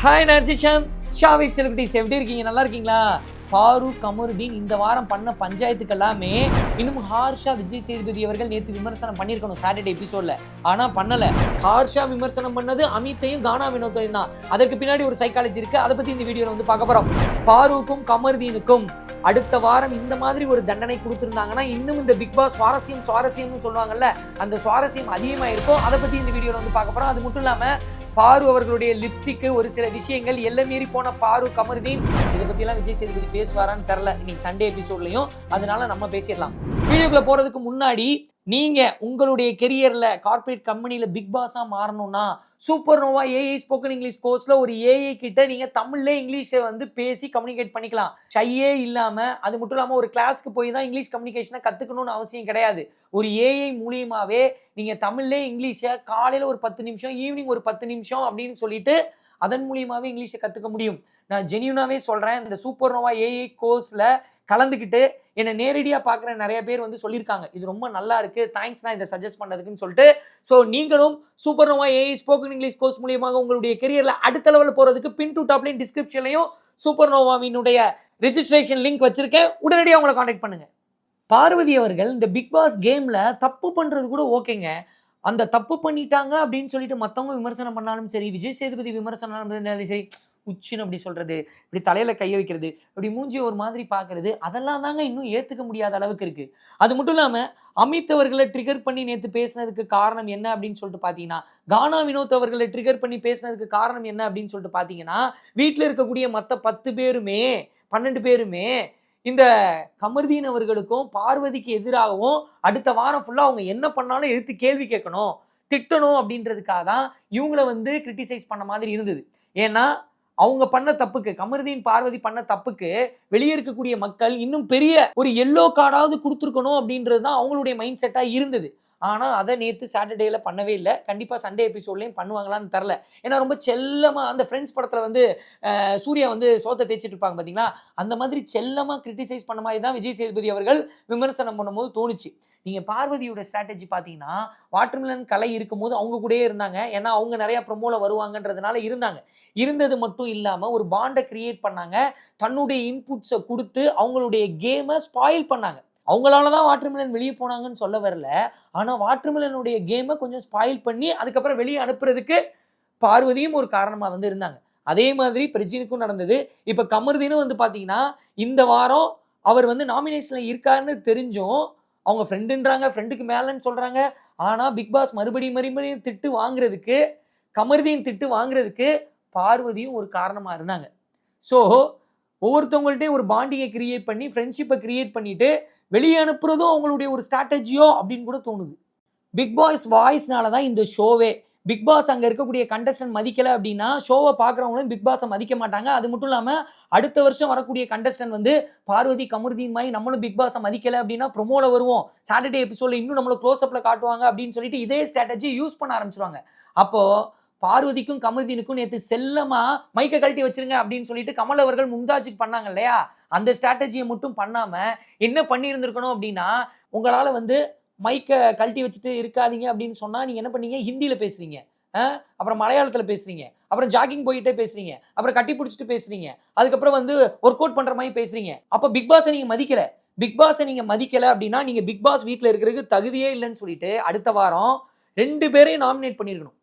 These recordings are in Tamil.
ஹாய் நர்ஜிஷம் ஷாவிக் செலிபிரிட்டிஸ் எப்படி இருக்கீங்க? நல்லா இருக்கீங்களா? ஃபாரூக் கமருதீன் இந்த வாரம் பண்ண பஞ்சாயத்துக்கு எல்லாமே இன்னும் ஹார்ஷா விஜய் சேதுபதி அவர்கள் நேற்று விமர்சனம் பண்ணியிருக்கணும் சாட்டர்டே எபிசோட்ல ஆனால் பண்ணலை. ஹார்ஷா விமர்சனம் பண்ணது அமித்தையும் கானா வினோத்தையும் தான். அதற்கு பின்னாடி ஒரு சைக்காலஜி இருக்கு. அதை பத்தி இந்த வீடியோவில் வந்து பார்க்க போறோம். ஃபாரூக்கும் கமருதீனுக்கும் அடுத்த வாரம் இந்த மாதிரி ஒரு தண்டனை கொடுத்துருந்தாங்கன்னா இன்னும் இந்த பிக் பாஸ் சுவாரஸ்யம் சுவாரஸ்யம்னு சொல்லுவாங்கல்ல அந்த சுவாரஸ்யம் அதிகமாக இருக்கும் அதை பற்றி இந்த வீடியோவில் வந்து பார்க்க போகிறோம் அது மட்டும் இல்லாமல் பாரு அவர்களுடைய லிப்ஸ்டிக்கு ஒரு சில விஷயங்கள் எல்லாம் மீறி போன பாரு கமருதீன். இதை பற்றிலாம் விஜய் சேதுபதி பேசுவாரான்னு தெரில இன்னைக்கு சண்டே எபிசோட்லையும் அதனால நம்ம பேசிடலாம். வீடியோக்குள்ளே போகிறதுக்கு முன்னாடி நீங்கள் உங்களுடைய கெரியரில் கார்ப்பரேட் கம்பெனியில் பிக் பாஸாக மாறணும்னா Super Nova AI spoken English கோர்ஸில் ஒரு ஏஐ கிட்ட நீங்கள் தமிழ்ல இங்கிலீஷை வந்து பேசி கம்யூனிகேட் பண்ணிக்கலாம். ஷையே இல்லாமல் அது மட்டும் இல்லாமல் ஒரு கிளாஸ்க்கு போய் தான் இங்கிலீஷ் கம்யூனிகேஷனை கற்றுக்கணும்னு அவசியம் கிடையாது. ஒரு ஏஐ மூலியமாகவே நீங்கள் தமிழ்லே இங்கிலீஷை காலையில் ஒரு பத்து நிமிஷம் ஈவினிங் ஒரு பத்து நிமிஷம் அப்படின்னு சொல்லிட்டு அதன் மூலியமாகவே இங்கிலீஷை கற்றுக்க முடியும். நான் ஜென்யூனாகவே சொல்கிறேன் இந்த சூப்பர் நோவா ஏஐ கோர்ஸில் கலந்துக்கிட்டு என்னை நேரடியாக பார்க்குற நிறைய பேர் வந்து சொல்லியிருக்காங்க. இது ரொம்ப நல்லா இருக்குது தேங்க்ஸ் நான் இதை சஜஸ்ட் பண்ணதுக்குன்னு சொல்லிட்டு. ஸோ நீங்களும் Super Nova AI spoken English course மூலியமாக உங்களுடைய கெரியரில் அடுத்த லெவலில் போகிறதுக்கு பின் டு டாப்லையும் டிஸ்கிரிப்ஷன்லையும் சூப்பர் நோவாவினுடைய ரிஜிஸ்ட்ரேஷன் லிங்க் வச்சிருக்கேன். உடனடியாக உங்களை காண்டாக்ட் பண்ணுங்கள் பார்வதி அவர்கள் இந்த பிக் பாஸ் கேமில் தப்பு பண்ணுறது கூட ஓகேங்க அந்த தப்பு பண்ணிட்டாங்க அப்படின்னு சொல்லிட்டு மற்றவங்க விமர்சனம் பண்ணாலும் சரி விஜய் சேதுபதி விமர்சனம் சரி உச்சின்னு அப்படி சொல்றது இப்படி தலையில கைய வைக்கிறது இப்படி மூஞ்சி ஒரு மாதிரி பார்க்குறது அதெல்லாம் தாங்க இன்னும் ஏத்துக்க முடியாத அளவுக்கு இருக்கு. அது மட்டும் இல்லாம அமித் அவர்களை ட்ரிகர் பண்ணி நேத்து பேசினதுக்கு காரணம் என்ன அப்படின்னு சொல்லிட்டு பாத்தீங்கன்னா கானா வினோத் அவர்களை ட்ரிகர் பண்ணி பேசினதுக்கு காரணம் என்ன அப்படின்னு சொல்லிட்டு பாத்தீங்கன்னா வீட்டில் இருக்கக்கூடிய மற்ற பத்து பேருமே பன்னெண்டு பேருமே இந்த கமர்தீன் அவர்களுக்கும் பார்வதிக்கு எதிராகவும் அடுத்த வாரம் ஃபுல்லாக அவங்க என்ன பண்ணாலும் எதிர்த்து கேள்வி கேட்கணும் திட்டணும் அப்படின்றதுக்காக தான் இவங்கள வந்து கிரிட்டிசைஸ் பண்ண மாதிரி இருந்தது. ஏன்னா அவங்க பண்ண தப்புக்கு கமருதீன் பார்வதி பண்ண தப்புக்கு வெளியே இருக்கக்கூடிய மக்கள் இன்னும் பெரிய ஒரு எல்லோ கார்டாவது கொடுத்துருக்கணும் அப்படின்றது தான் அவங்களுடைய மைண்ட் செட்டாக இருந்தது. ஆனால் அதை நேற்று சாட்டர்டேல பண்ணவே இல்லை. கண்டிப்பாக சண்டே எபிசோட்லேயும் பண்ணுவாங்களான்னு தெரில. ஏன்னா ரொம்ப செல்லமாக அந்த ஃப்ரெண்ட்ஸ் படத்தில் வந்து சூர்யா வந்து சோத்தை தேய்ச்சிட்டு இருப்பாங்க பார்த்தீங்களா அந்த மாதிரி செல்லமாக கிரிட்டிசைஸ் பண்ண மாதிரி தான் விஜய் சேதுபதி அவர்கள் விமர்சனம் பண்ணும்போது தோணுச்சு. நீங்கள் பார்வதியோட ஸ்ட்ராட்டஜி பார்த்தீங்கன்னா வாட்டர்மிலன் கலை இருக்கும்போது அவங்க கூடயே இருந்தாங்க. ஏன்னா அவங்க நிறையா ப்ரொமோவில் வருவாங்கன்றதுனால இருந்தாங்க. இருந்தது மட்டும் இல்லாமல் ஒரு பாண்டை கிரியேட் பண்ணாங்க. தன்னுடைய இன்புட்ஸை கொடுத்து அவங்களுடைய கேமை ஸ்பாயில் பண்ணாங்க. அவங்களால தான் வாட்டர்மிலன் வெளியே போனாங்கன்னு சொல்ல வரல. ஆனால் வாட்டர்மிலனுடைய கேமை கொஞ்சம் ஸ்பாயில் பண்ணி அதுக்கப்புறம் வெளியே அனுப்புறதுக்கு பார்வதியும் ஒரு காரணமாக வந்து இருந்தாங்க. அதே மாதிரி பிரஜினுக்கும் நடந்தது. இப்போ கமர்தீனும் வந்து பார்த்தீங்கன்னா இந்த வாரம் அவர் வந்து நாமினேஷனில் இருக்காருன்னு தெரிஞ்சும் அவங்க ஃப்ரெண்டுன்றாங்க ஃப்ரெண்டுக்கு மேலேன்னு சொல்கிறாங்க ஆனால் பிக் பாஸ் மறுபடியும் மறுபடியும் திட்டு வாங்குறதுக்கு கமர்தீன் திட்டு வாங்குறதுக்கு பார்வதியும் ஒரு காரணமாக இருந்தாங்க. ஸோ ஒவ்வொருத்தவங்கள்ட்டையும் ஒரு பாண்டிங்கை கிரியேட் பண்ணி ஃப்ரெண்ட்ஷிப்பை கிரியேட் பண்ணிவிட்டு வெளியே அனுப்புறதும் அவங்களுடைய ஒரு ஸ்ட்ராட்டஜியோ அப்படின்னு கூட தோணுது. பிக் பாஸ் வாய்ஸ்னால தான் இந்த ஷோவே பிக் பாஸ் அங்கே இருக்கக்கூடிய கண்டஸ்டன்ட் மதிக்கலை அப்படின்னா ஷோவை பார்க்குறவங்களும் பிக் பாஸை மதிக்க மாட்டாங்க. அது மட்டும் இல்லாமல் அடுத்த வருஷம் வரக்கூடிய கண்டஸ்டன்ட் வந்து பார்வதி கமருதீன் மாதிரி நம்மளும் பிக் பாஸை மதிக்கலை அப்படின்னா ப்ரொமோவில் வருவோம். சாட்டர்டே எபிசோடில் இன்னும் நம்மளை க்ளோஸ்அப்பில் காட்டுவாங்க அப்படின்னு சொல்லிட்டு இதே ஸ்ட்ராட்டஜி யூஸ் பண்ண ஆரம்பிச்சிருவாங்க. அப்போது பார்வதிக்கும் கமருதீனுக்கும் நேற்று செல்லமா? மைக்கை கழட்டி வச்சிருங்க அப்படின்னு சொல்லிட்டு கமல் அவர்கள் மும்தாஜுக்கு பண்ணாங்க இல்லையா? அந்த ஸ்ட்ராட்டஜியை மட்டும் பண்ணாம என்ன பண்ணியிருந்திருக்கணும் அப்படின்னா உங்களால வந்து மைக்கை கழட்டி வச்சுட்டு இருக்காதீங்க அப்படின்னு சொன்னா நீங்க என்ன பண்ணீங்க? ஹிந்தியில பேசுறீங்க. அப்புறம் மலையாளத்தில் பேசுறீங்க. அப்புறம் ஜாகிங் போயிட்டே பேசுறீங்க. அப்புறம் கட்டி பிடிச்சிட்டு பேசுறீங்க. அதுக்கப்புறம் வந்து ஒர்க் அவுட் பண்ற மாதிரி பேசுறீங்க. அப்ப பிக் பாஸை நீங்க மதிக்கல. பிக் பாஸை நீங்க மதிக்கல அப்படின்னா நீங்க பிக் பாஸ் வீட்டில் இருக்கிறதுக்கு தகுதியே இல்லைன்னு சொல்லிட்டு அடுத்த வாரம் ரெண்டு பேரையும் நாமினேட் பண்ணியிருக்கணும்.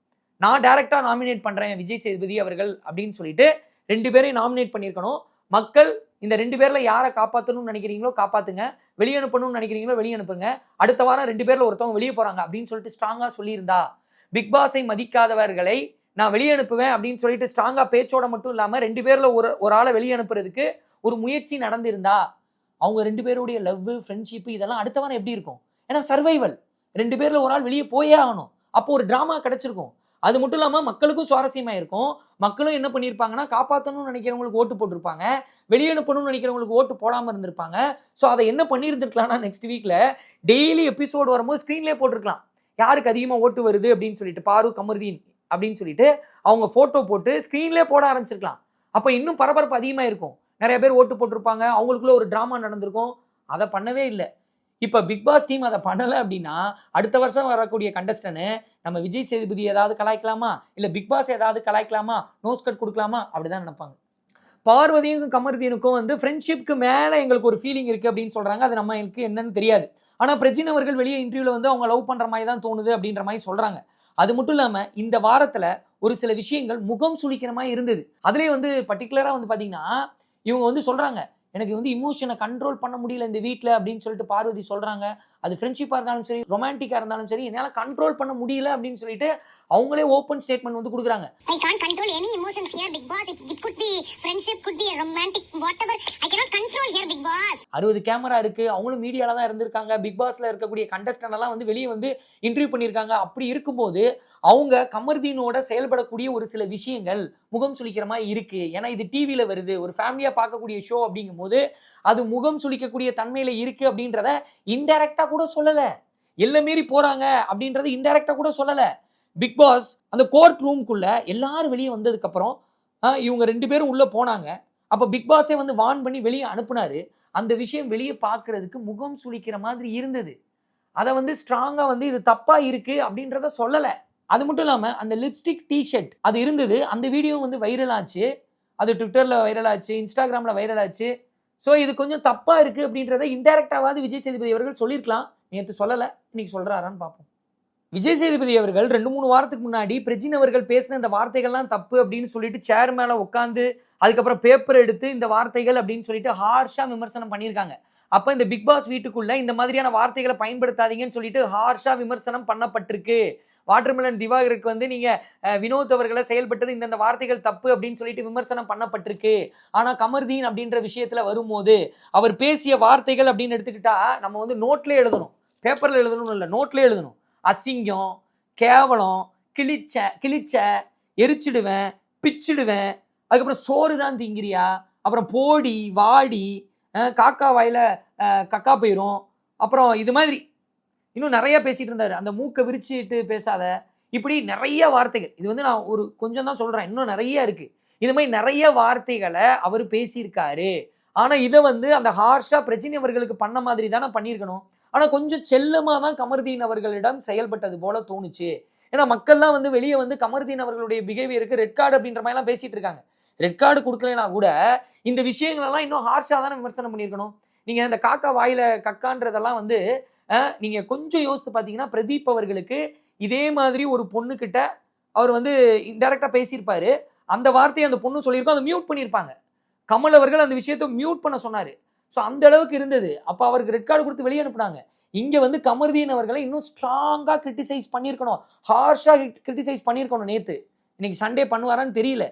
நான் டேரெக்டாக நாமினேட் பண்ணுறேன் விஜய் சேதுபதி அவர்கள் அப்படின்னு சொல்லிட்டு ரெண்டு பேரையும் நாமினேட் பண்ணியிருக்கணும். மக்கள் இந்த ரெண்டு பேரில் யாரை காப்பாற்றணும்னு நினைக்கிறீங்களோ காப்பாற்றுங்க வெளியனுப்பணும்னு நினைக்கிறீங்களோ வெளியனுப்புங்க அடுத்த வாரம் ரெண்டு பேரில் ஒருத்தவங்க வெளியே போகிறாங்க அப்படின்னு சொல்லிட்டு ஸ்ட்ராங்காக சொல்லியிருந்தா. பிக் பாஸை மதிக்காதவர்களை நான் வெளியே அனுப்புவேன் அப்படின்னு சொல்லிட்டு ஸ்ட்ராங்காக பேச்சோட மட்டும் இல்லாமல் ரெண்டு பேரில் ஒரு ஒரு ஆளை வெளியே அனுப்புறதுக்கு ஒரு முயற்சி நடந்திருந்தா அவங்க ரெண்டு பேருடைய லவ் ஃப்ரெண்ட்ஷிப் இதெல்லாம் அடுத்த வாரம் எப்படி இருக்கும்? ஏன்னா சர்வைவல் ரெண்டு பேரில் ஒரு ஆள் வெளியே போயே ஆகணும். அப்போ ஒரு ட்ராமா கிடச்சிருக்கும். அது மட்டும் இல்லாமல் மக்களுக்கும் சுவாரஸ்யமாக இருக்கும். மக்களும் என்ன பண்ணியிருப்பாங்கன்னா காப்பாற்றணும்னு நினைக்கிறவங்களுக்கு ஓட்டு போட்டிருப்பாங்க. வெளியே அனுப்பணும்னு நினைக்கிறவங்களுக்கு ஓட்டு போடாமல் இருந்திருப்பாங்க. ஸோ அதை என்ன பண்ணியிருந்துருக்கலாம்னா நெக்ஸ்ட் வீக்கில் டெய்லி எபிசோடு வரும்போது ஸ்க்ரீன்லேயே போட்டிருக்கலாம். யாருக்கு அதிகமாக ஓட்டு வருது அப்படின்னு சொல்லிட்டு பாரு கமருதீன் அப்படின்னு சொல்லிட்டு அவங்க ஃபோட்டோ போட்டு ஸ்க்ரீன்லேயே போட ஆரம்பிச்சிருக்கலாம். அப்போ இன்னும் பரபரப்பு அதிகமாக இருக்கும். நிறைய பேர் ஓட்டு போட்டிருப்பாங்க. அவங்களுக்குள்ள ஒரு ட்ராமா நடந்திருக்கும். அதை பண்ணவே இல்லை. இப்போ பிக் பாஸ் டீம் அதை பண்ணலை அப்படின்னா அடுத்த வருஷம் வரக்கூடிய கண்டஸ்டனு நம்ம விஜய் சேதுபதி ஏதாவது கலாய்க்கலாமா? இல்லை பிக் பாஸ் ஏதாவது கலாய்க்கலாமா? நோஸ் கட் கொடுக்கலாமா? அப்படிதான் நினைப்பாங்க. பார்வதியும் கமர்தீனுக்கும் வந்து ஃப்ரெண்ட்ஷிப்க்கு மேலே எங்களுக்கு ஒரு ஃபீலிங் இருக்குது அப்படின்னு சொல்கிறாங்க அது நம்ம எனக்கு என்னன்னு தெரியாது. ஆனால் பிரஜின் அவர்கள் வெளியே இன்டர்வியூவில் வந்து அவங்க லவ் பண்ணுற மாதிரி தான் தோணுது அப்படின்ற மாதிரி சொல்கிறாங்க அது மட்டும் இல்லாமல் இந்த வாரத்தில் ஒரு சில விஷயங்கள் முகம் சுளிக்கிற மாதிரி இருந்தது. அதுலேயே வந்து பர்டிகுலராக வந்து பார்த்தீங்கன்னா இவங்க வந்து சொல்கிறாங்க எனக்கு வந்து இமோஷனை கண்ட்ரோல் பண்ண முடியல இந்த வீட்டில் அப்படின்னு சொல்லிட்டு பார்வதி சொல்கிறாங்க அது ஃப்ரெண்ட்ஷிப்பாக இருந்தாலும் சரி ரொமான்டிக்காக இருந்தாலும் சரி என்னால் கண்ட்ரோல் பண்ண முடியல அப்படின்னு சொல்லிட்டு அவங்களே ஓப்பன் ஸ்டேட்மெண்ட் வந்து கொடுக்குறாங்க I can't control any emotions here, Big Boss. It, it could be friendship, could be a romantic, whatever. I cannot control here, Big Boss. அறுபது கேமரா இருக்கு அவங்களும் மீடியால தான் இருந்திருக்காங்க பிக் பாஸ்ல இருக்கக்கூடிய contestant எல்லாம் வந்து வெளியே வந்து இன்டர்வியூ பண்ணியிருக்காங்க அப்படி இருக்கும்போது அவங்க கமர்தீனோட செயல்படக்கூடிய ஒரு சில விஷயங்கள் முகம் சுளிக்கிற மாதிரி இருக்கு ஏன்னா இது டிவியில வருது ஒரு ஃபேமிலியா பார்க்கக்கூடிய ஷோ போது அது முகம் சுளிக்கக்கூடிய தன்மையில இருக்கு அப்படின்றத இன்டைரக்டா கூட சொல்லல. எல்லை மீறி போறாங்க அப்படின்றத இன்டைரக்டா கூட சொல்லல. பிக் பாஸ் அந்த கோர்ட் ரூம்குள்ள எல்லாரும் வெளியே வந்ததுக்கு அப்புறம் இவங்க ரெண்டு பேரும் உள்ள போனாங்க. அப்போ பிக் பாஸே வந்து வான் பண்ணி வெளியே அனுப்புனாரு. அந்த விஷயம் வெளியே பார்க்கறதுக்கு முகம் சுளிக்கிற மாதிரி இருந்தது. அதை வந்து ஸ்ட்ராங்காக வந்து இது தப்பா இருக்கு அப்படின்றத சொல்லலை. அது மட்டும் இல்லாமல் அந்த லிப்ஸ்டிக் டிஷர்ட் அது இருந்தது. அந்த வீடியோ வந்து வைரல் ஆச்சு. அது ட்விட்டரில் வைரல் ஆச்சு இன்ஸ்டாகிராமில் வைரல் ஆச்சு. ஸோ இது கொஞ்சம் தப்பாக இருக்குது அப்படின்றத இன்டெரக்டாவது விஜய் சேதுபதி அவர்கள் சொல்லியிருக்கலாம் நேற்று சொல்லலை இன்னைக்கு சொல்கிறாரான்னு பார்ப்போம் விஜய் சேதுபதி அவர்கள் ரெண்டு மூணு வாரத்துக்கு முன்னாடி பிரஜின் அவர்கள் பேசின இந்த வார்த்தைகள்லாம் தப்பு அப்படின்னு சொல்லிட்டு சேர் மேலே உட்காந்து அதுக்கப்புறம் பேப்பர் எடுத்து இந்த வார்த்தைகள் அப்படின்னு சொல்லிட்டு ஹார்ஷா விமர்சனம் பண்ணியிருக்காங்க. அப்போ இந்த பிக் பாஸ் வீட்டுக்குள்ளே இந்த மாதிரியான வார்த்தைகளை பயன்படுத்தாதீங்கன்னு சொல்லிட்டு ஹார்ஷா விமர்சனம் பண்ணப்பட்டிருக்கு. வாட்டர்மெலன் திவாகருக்கு வந்து நீங்கள் வினோத் அவர்களை செயல்பட்டது இந்தந்த வார்த்தைகள் தப்பு அப்படின்னு சொல்லிட்டு விமர்சனம் பண்ணப்பட்டிருக்கு. ஆனால் கமர்தீன் அப்படின்ற விஷயத்தில் வரும்போது அவர் பேசிய வார்த்தைகள் அப்படின்னு எடுத்துக்கிட்டா நம்ம வந்து நோட்டில் எழுதணும். பேப்பரில் எழுதணும்னு இல்லை நோட்லேயே எழுதணும். அசிங்கம் கேவலம் கிழிச்ச கிழிச்ச எரிச்சிடுவேன் பிச்சிடுவேன் அதுக்கப்புறம் சோறு தான் திங்கிறியா அப்புறம் போடி வாடி காக்கா வாயில கக்கா போயிரும். அப்புறம் இது மாதிரி இன்னும் நிறைய பேசிட்டு இருந்தாரு. அந்த மூக்கை விரிச்சிட்டு பேசாத. இப்படி நிறைய வார்த்தைகள். இது வந்து நான் ஒரு கொஞ்சம் தான் சொல்றேன். இன்னும் நிறைய இருக்கு. இது மாதிரி நிறைய வார்த்தைகளை அவர் பேசியிருக்காரு. ஆனா இதை வந்து அந்த ஹார்ஷா பிரச்சினை அவர்களுக்கு பண்ண மாதிரி தானே பண்ணியிருக்கணும். ஆனா கொஞ்சம் செல்லமா தான் கமர்தீன் அவர்களிடம் செயல்பட்டது போல தோணுச்சு. ஏன்னா மக்கள்லாம் வந்து வெளியே வந்து கமர்தீன் அவர்களுடைய பிஹேவியருக்கு ரெட் கார்டு அப்படின்ற மாதிரிலாம் பேசிட்டு இருக்காங்க. ரெட் கார்டு கொடுக்கலனா கூட இந்த விஷயங்களெல்லாம் இன்னும் ஹார்ஷாக தானே விமர்சனம் பண்ணியிருக்கணும்? நீங்கள் இந்த காக்கா வாயில் கக்கான்றதெல்லாம் வந்து நீங்கள் கொஞ்சம் யோசித்து பார்த்தீங்கன்னா பிரதீப் அவர்களுக்கு இதே மாதிரி ஒரு பொண்ணுக்கிட்ட அவர் வந்து இன்டெரக்டாக பேசியிருப்பாரு. அந்த வார்த்தையை அந்த பொண்ணு சொல்லியிருக்கோம் அதை மியூட் பண்ணியிருப்பாங்க. கமல் அவர்கள் அந்த விஷயத்தை மியூட் பண்ண சொன்னார். ஸோ அந்த அளவுக்கு இருந்தது. அப்போ அவருக்கு ரெட் கார்டு கொடுத்து வெளியே அனுப்புனாங்க. இங்கே வந்து கமர்தீன் அவர்களை இன்னும் ஸ்ட்ராங்காக கிரிட்டிசைஸ் பண்ணியிருக்கணும். ஹார்ஷாக கிரிட்டிசைஸ் பண்ணியிருக்கணும் நேற்று இன்னைக்கு சண்டே பண்ணுவாரான்னு தெரியல.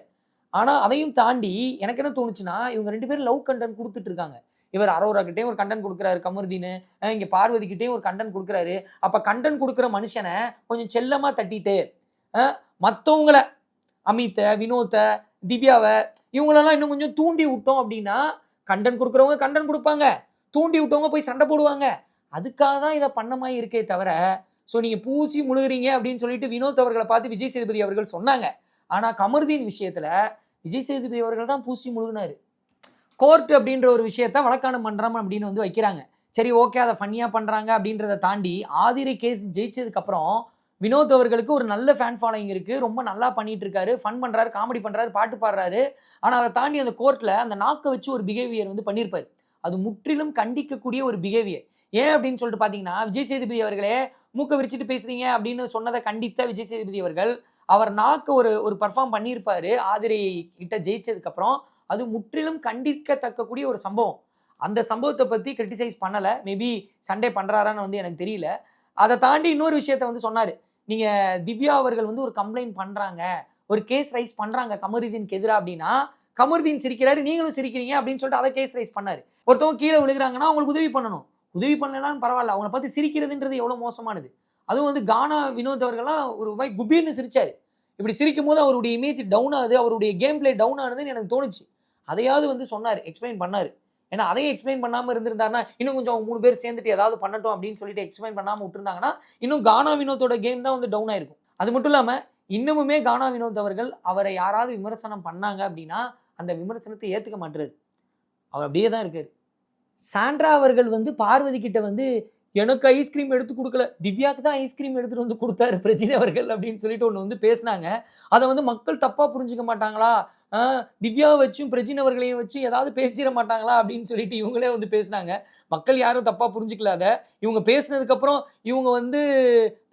ஆனால் அதையும் தாண்டி எனக்கு என்ன தோணுச்சுன்னா இவங்க ரெண்டு பேரும் லவ் கண்டென்ட் கொடுத்துட்டு இருக்காங்க இவர் அரோராக்கிட்டே கிட்டேயும் ஒரு கண்டன் கொடுக்குறாரு கமருதீன். இங்கே பார்வதிக்கிட்டேயும் ஒரு கண்டன் கொடுக்குறாரு. அப்போ கண்டன் கொடுக்குற மனுஷனை கொஞ்சம் செல்லமாக தட்டிட்டு மற்றவங்கள அமித்தை வினோத்தை திவ்யாவை இவங்களெல்லாம் இன்னும் கொஞ்சம் தூண்டி விட்டோம் அப்படின்னா கண்டன் கொடுக்குறவங்க கண்டன் கொடுப்பாங்க. தூண்டி விட்டவங்க போய் சண்டை போடுவாங்க. அதுக்காக தான் இதை பண்ண இருக்கே தவிர ஸோ நீங்கள் பூசி முழுகுறீங்க அப்படின்னு சொல்லிட்டு வினோத் அவர்களை பார்த்து விஜய் சேதுபதி அவர்கள் சொன்னாங்க. ஆனால் கமர்தீன் விஷயத்தில் விஜய் சேதுபதி அவர்கள் தான் பூசி முழுகினாரு. கோர்ட் அப்படின்ற ஒரு விஷயத்த வழக்கான பண்றாம அப்படின்னு வந்து வைக்கிறாங்க. சரி ஓகே அதை ஃபன்னியாக பண்ணுறாங்க அப்படின்றத தாண்டி ஆதிரை கேஸ் ஜெயிச்சதுக்கப்புறம் வினோத் அவர்களுக்கு ஒரு நல்ல ஃபேன் ஃபாலோயிங் இருக்குது ரொம்ப நல்லா பண்ணிட்டு இருக்காரு. ஃபன் பண்ணுறாரு காமெடி பண்ணுறாரு பாட்டு பாடுறாரு. ஆனால் அதை தாண்டி அந்த கோர்ட்டில் அந்த நாக்கை வச்சு ஒரு பிஹேவியர் வந்து பண்ணியிருப்பாரு அது முற்றிலும் கண்டிக்கக்கூடிய ஒரு பிஹேவியர் ஏன் அப்படின்னு சொல்லிட்டு பார்த்தீங்கன்னா விஜய் சேதுபதி அவர்களே மூக்க விரிச்சிட்டு பேசுறீங்க அப்படின்னு சொன்னதை கண்டித்த விஜய் சேதுபதி அவர்கள் அவர் நாக்கு ஒரு ஒரு பர்ஃபார்ம் பண்ணியிருப்பாரு ஆதிரை கிட்ட ஜெயிச்சதுக்கப்புறம் அது முற்றிலும் கண்டிக்கத்தக்கக்கூடிய ஒரு சம்பவம். அந்த சம்பவத்தை பற்றி கிரிட்டிசைஸ் பண்ணலை. மேபி சண்டே பண்ணுறாரான்னு வந்து எனக்கு தெரியல. அதை தாண்டி இன்னொரு விஷயத்த வந்து சொன்னார். நீங்கள் திவ்யா அவர்கள் வந்து ஒரு கம்ப்ளைண்ட் பண்ணுறாங்க ஒரு கேஸ் ரைஸ் பண்ணுறாங்க கமருதீனுக்கு எதிராக அப்படின்னா கமருதீன் சிரிக்கிறாரு நீங்களும் சிரிக்கிறீங்க அப்படின்னு சொல்லிட்டு அதை கேஸ் ரைஸ் பண்ணாரு. ஒருத்தவங்க கீழே விழுகிறாங்கன்னா அவங்களுக்கு உதவி பண்ணணும். உதவி பண்ணலனாலும் பரவாயில்ல. அவங்கள பார்த்து சிரிக்கிறதுன்றது எவ்வளோ மோசமானது. அதுவும் வந்து கானா வினோத் அவர்கள்லாம் ஒரு மாதிரி குபீர்னு சிரிச்சார். இப்படி சிரிக்கும் போது அவருடைய இமேஜ் டவுன் ஆகுது அவருடைய கேம் பிளே டவுன் ஆகுதுன்னு எனக்கு தோணுச்சு. அதையாவது வந்து சொன்னார் எக்ஸ்பிளைன் பண்ணார். ஏன்னா அதையும் எக்ஸ்பிளைன் பண்ணாமல் இருந்திருந்தாருன்னா இன்னும் கொஞ்சம் அவங்க மூணு பேர் சேர்ந்துட்டு ஏதாவது பண்ணட்டும் அப்படின்னு சொல்லிட்டு எக்ஸ்பிளைன் பண்ணாமல் விட்டுருந்தாங்கன்னா இன்னும் கானா வினோத்தோட கேம் தான் வந்து டவுன் ஆயிருக்கும். அது மட்டும் இல்லாமல் இன்னமுமே கானா வினோத் அவர்கள் அவரை யாராவது விமர்சனம் பண்ணாங்க அப்படின்னா அந்த விமர்சனத்தை ஏற்றுக்க மாட்டுறது அவர் அப்படியே தான் இருக்கார். சாண்ட்ரா அவர்கள் வந்து பார்வதி கிட்ட வந்து எனக்கு ஐஸ்கிரீம் எடுத்து கொடுக்கல. திவ்யாவுக்கு தான் ஐஸ்கிரீம் எடுத்துட்டு வந்து கொடுத்தாரு பிரஜினி அவர்கள் அப்படின்னு சொல்லிட்டு ஒன்று வந்து பேசினாங்க. அதை வந்து மக்கள் தப்பாக புரிஞ்சுக்க மாட்டாங்களா? திவ்யாவை வச்சும் பிரஜின் அவர்களையும் வச்சு ஏதாவது பேசிட மாட்டாங்களா அப்படின்னு சொல்லிட்டு இவங்களே வந்து பேசினாங்க. மக்கள் யாரும் தப்பாக புரிஞ்சுக்கல அதை. இவங்க பேசினதுக்கப்புறம் இவங்க வந்து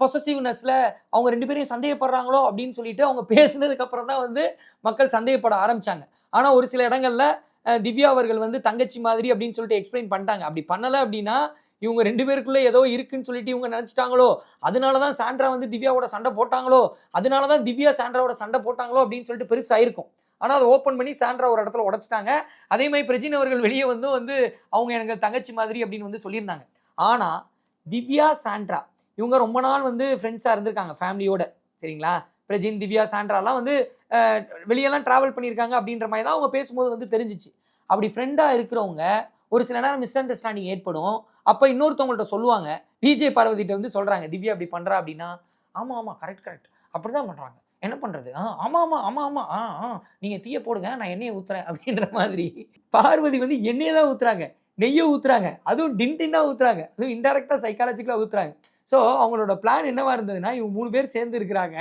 பொசசிவ்னஸில் அவங்க ரெண்டு பேரையும் சந்தேகப்படுறாங்களோ அப்படின்னு சொல்லிட்டு அவங்க பேசினதுக்கப்புறம் தான் வந்து மக்கள் சந்தேகப்பட ஆரம்பித்தாங்க ஆனால் ஒரு சில இடங்களில் திவ்யா அவர்கள் வந்து தங்கச்சி மாதிரி அப்படின்னு சொல்லிட்டு எக்ஸ்பிளைன் பண்ணிட்டாங்க. அப்படி பண்ணலை அப்படின்னா இவங்க ரெண்டு பேருக்குள்ளே ஏதோ இருக்குன்னு சொல்லிட்டு இவங்க நினச்சிட்டாங்களோ அதனால தான் சாண்ட்ரா வந்து திவ்யாவோட சண்டை போட்டாங்களோ அதனால தான் திவ்யா சாண்ட்ராவோட சண்டை போட்டாங்களோ அப்படின்னு சொல்லிட்டு பெருசாயிருக்கும். ஆனால் அதை ஓப்பன் பண்ணி சாண்ட்ரா ஒரு இடத்துல உடைச்சிட்டாங்க. அதே மாதிரி பிரஜின் அவர்கள் வெளியே வந்து வந்து அவங்க எனக்கு தங்கச்சி மாதிரி அப்படின்னு வந்து சொல்லியிருந்தாங்க. ஆனால் திவ்யா சாண்ட்ரா இவங்க ரொம்ப நாள் வந்து ஃப்ரெண்ட்ஸாக இருந்திருக்காங்க ஃபேமிலியோட சரிங்களா? பிரஜின் திவ்யா சாண்ட்ராலாம் வந்து வெளியெல்லாம் ட்ராவல் பண்ணியிருக்காங்க அப்படின்ற மாதிரி தான் அவங்க பேசும்போது வந்து தெரிஞ்சிச்சு. அப்படி ஃப்ரெண்டாக இருக்கிறவங்க ஒரு சில நேரம் மிஸ் அண்டர்ஸ்டாண்டிங் ஏற்படும். அப்போ இன்னொருத்தவங்கள்ட்ட சொல்லுவாங்க. விஜய் பார்வதிட்ட வந்து சொல்கிறாங்க திவ்யா அப்படி பண்ணுறா அப்படின்னா? ஆமாம் ஆமாம் கரெக்ட் கரெக்ட் அப்படி தான் பண்ணுறாங்க என்ன பண்ணுறது ஆ ஆமாம் ஆமாம் ஆமாம் ஆமாம் ஆ ஆ. நீங்கள் தீயை போடுங்க நான் எண்ணெயை ஊற்றுறேன் அப்படின்ற மாதிரி. பார்வதி வந்து எண்ணெயை தான் ஊற்றுறாங்க நெய்யை ஊற்றுறாங்க அதுவும் டின் டின்னாக ஊற்றுறாங்க அதுவும் இன்டெரக்டாக சைக்காலஜிக்கலாக ஊற்றுறாங்க ஸோ அவங்களோட பிளான் என்னவாக இருந்ததுன்னா இவங்க மூணு பேர் சேர்ந்து இருக்கிறாங்க.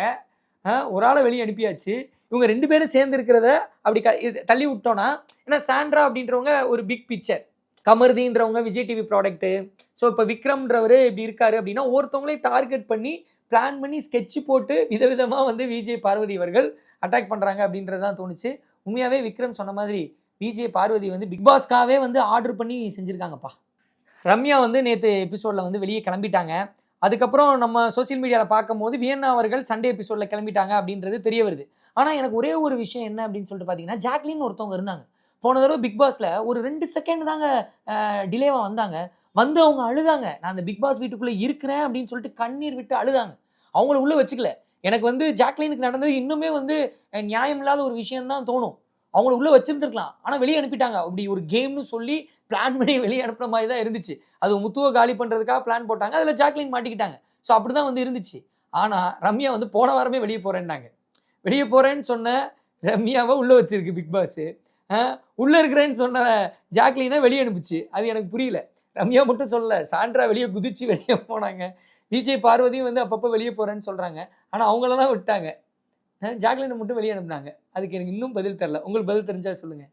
ஆ, ஒரு ஆளை வெளியே அனுப்பியாச்சு. இவங்க ரெண்டு பேரும் சேர்ந்து இருக்கிறத அப்படி க தள்ளி விட்டோன்னா ஏன்னா சாண்ட்ரா அப்படின்றவங்க ஒரு பிக் பிக்சர் கமர்தின்றவங்க விஜய் டிவி ப்ராடக்ட்டு ஸோ இப்போ விக்ரம்ன்றவர் இப்படி இருக்காரு அப்படின்னா ஒருத்தவங்களே டார்கெட் பண்ணி பிளான் பண்ணி ஸ்கெட்சு போட்டு விதவிதமாக வந்து விஜய் பார்வதி அவர்கள் அட்டாக் பண்ணுறாங்க அப்படின்றது தான் தோணுச்சு. உண்மையாகவே விக்ரம் சொன்ன மாதிரி விஜய் பார்வதி வந்து பிக் பாஸ்க்காகவே வந்து ஆர்டர் பண்ணி செஞ்சுருக்காங்கப்பா. ரம்யா வந்து நேற்று எபிசோடில் வந்து வெளியே கிளம்பிட்டாங்க. அதுக்கப்புறம் நம்ம சோஷியல் மீடியாவில் பார்க்கும்போது வியன்னா அவர்கள் சண்டே எபிசோடில் கிளம்பிட்டாங்க அப்படின்றது தெரிய வருது. ஆனால் எனக்கு ஒரே ஒரு விஷயம் என்ன அப்படின்னு சொல்லிட்டு பார்த்தீங்கன்னா ஜாக்லின் ஒருத்தவங்க இருந்தாங்க. போன தடவை பிக் பாஸில் ஒரு ரெண்டு செகண்ட் தாங்க டிலேவாக வந்தாங்க. வந்து அவங்க அழுதாங்க. நான் அந்த பிக் பாஸ் வீட்டுக்குள்ளே இருக்கிறேன் அப்படின்னு சொல்லிட்டு கண்ணீர் விட்டு அழுதாங்க. அவங்கள உள்ளே வச்சுக்கல. எனக்கு வந்து ஜாக்லினுக்கு நடந்தது இன்னுமே வந்து நியாயம் இல்லாத ஒரு விஷயம் தான் தோணும். அவங்கள உள்ளே வச்சிருந்துருக்கலாம். ஆனால் வெளியே அனுப்பிட்டாங்க. அப்படி ஒரு கேம்னு சொல்லி பிளான் பண்ணி வெளியே அனுப்புன மாதிரி தான் இருந்துச்சு. அது முத்துவை காலி பண்ணுறதுக்காக பிளான் போட்டாங்க. அதில் ஜாக்லின் மாட்டிக்கிட்டாங்க. ஸோ அப்படி தான் வந்து இருந்துச்சு. ஆனால் ரம்யா வந்து போன வாரமே வெளியே போகிறேன்னாங்க வெளியே போகிறேன்னு சொன்ன ரம்யாவை உள்ளே வச்சிருக்கு பிக் பாஸ் உள்ளே இருக்கிறேன்னு சொன்ன ஜாக்லினை வெளியே அனுப்புச்சு. அது எனக்கு புரியல. ரம்யா மட்டும் சொல்லலை. சாண்ட்ரா வெளியே குதிச்சு வெளியே போனாங்க. விஜய் பார்வதியும் வந்து அப்பப்போ வெளியே போகிறேன்னு சொல்கிறாங்க ஆனால் அவங்களெல்லாம் விட்டாங்க. ஜாக்லினை மட்டும் வெளியே அனுப்புனாங்க. அதுக்கு எனக்கு இன்னும் பதில் தெரில உங்களுக்கு பதில் தெரிஞ்சால் சொல்லுங்கள்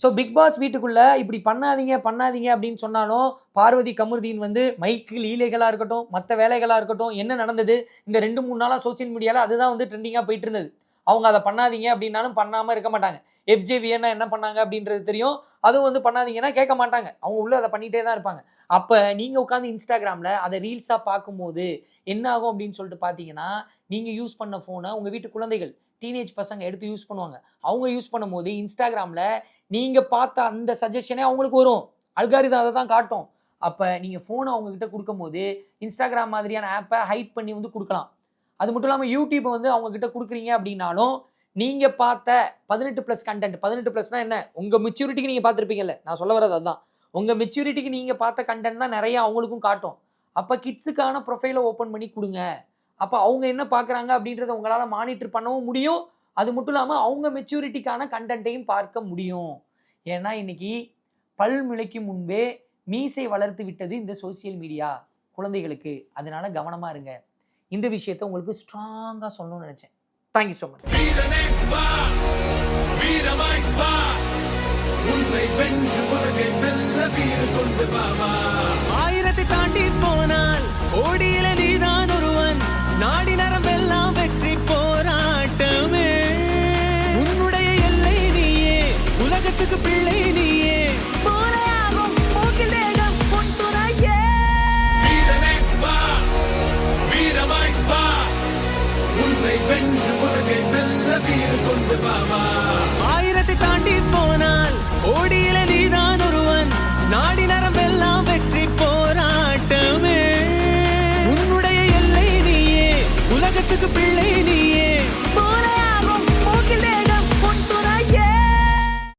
ஸோ பிக் பாஸ் வீட்டுக்குள்ளே இப்படி பண்ணாதீங்க பண்ணாதீங்க அப்படின்னு சொன்னாலும் பார்வதி கமருதீன் வந்து மைக்கு லீலைகளாக இருக்கட்டும் மற்ற வேலைகளாக இருக்கட்டும் என்ன நடந்தது? இந்த ரெண்டு மூணு நாளாக சோஷியல் மீடியாவில் அதுதான் வந்து ட்ரெண்டிங்காக போயிட்டு இருந்தது. அவங்க அதை பண்ணாதீங்க அப்படின்னாலும் பண்ணாமல் இருக்க மாட்டாங்க. எஃப்ஜேவியன்னா என்ன பண்ணாங்க அப்படின்றது தெரியும். அதுவும் வந்து பண்ணாதீங்கன்னா கேட்க மாட்டாங்க. அவங்க உள்ளே அதை பண்ணிகிட்டே தான் இருப்பாங்க. அப்போ நீங்கள் உட்காந்து இன்ஸ்டாகிராமில் அதை ரீல்ஸாக பார்க்கும்போது என்ன ஆகும் அப்படின்னு சொல்லிட்டு பார்த்தீங்கன்னா நீங்கள் யூஸ் பண்ண ஃபோனை உங்கள் வீட்டு குழந்தைகள் டீனேஜ் பசங்க எடுத்து யூஸ் பண்ணுவாங்க. அவங்க யூஸ் பண்ணும்போது இன்ஸ்டாகிராமில் நீங்கள் பார்த்த அந்த சஜஷனே அவங்களுக்கு வரும். அல்காரிதம் அதை தான் காட்டும். அப்போ நீங்கள் ஃபோனை அவங்கக்கிட்ட கொடுக்கும்போது இன்ஸ்டாகிராம் மாதிரியான ஆப்பை ஹைட் பண்ணி வந்து கொடுக்கலாம். அது மட்டும் இல்லாமல் யூடியூப்பை வந்து அவங்கக்கிட்ட கொடுக்குறீங்க அப்படின்னாலும் நீங்கள் பார்த்த பதினெட்டு ப்ளஸ் கண்டென்ட் பதினெட்டு ப்ளஸ்னால் என்ன? உங்கள் மெச்சூரிட்டிக்கு நீங்கள் பார்த்துருப்பீங்கல்ல? நான் சொல்ல வர்றது அதுதான். உங்கள் மெச்சூரிட்டிக்கு நீங்கள் பார்த்த கண்டென்ட் தான் நிறையா அவங்களுக்கும் காட்டும். அப்போ கிட்ஸுக்கான ப்ரொஃபைலை ஓப்பன் பண்ணி கொடுங்க. அப்போ அவங்க என்ன பார்க்குறாங்க அப்படின்றத உங்களால் மானிட்டர் பண்ணவும் முடியும். அது மட்டும் இல்லாமல் அவங்க மெச்சூரிட்டிக்கான கண்டென்ட்டையும் பார்க்க முடியும். ஏன்னா இன்னைக்கு பல் முளைக்கு முன்பே மீசை வளர்த்து விட்டது இந்த சோஷியல் மீடியா குழந்தைகளுக்கு. அதனால் கவனமாக இருங்க. இந்த விஷயத்த உங்களுக்கு ஸ்ட்ராங்காக சொல்லணும்னு நினச்சேன். தேங்க்யூ ஸோ மச் ஆயிரத்தை தாண்டி போனால் கோடியில நீதான் ஒருவன். நாடி நரம்பெல்லாம் வெற்றி போராட்டமே. உன்னுடைய எல்லை நீயே. உலகத்துக்கு பிள்ளை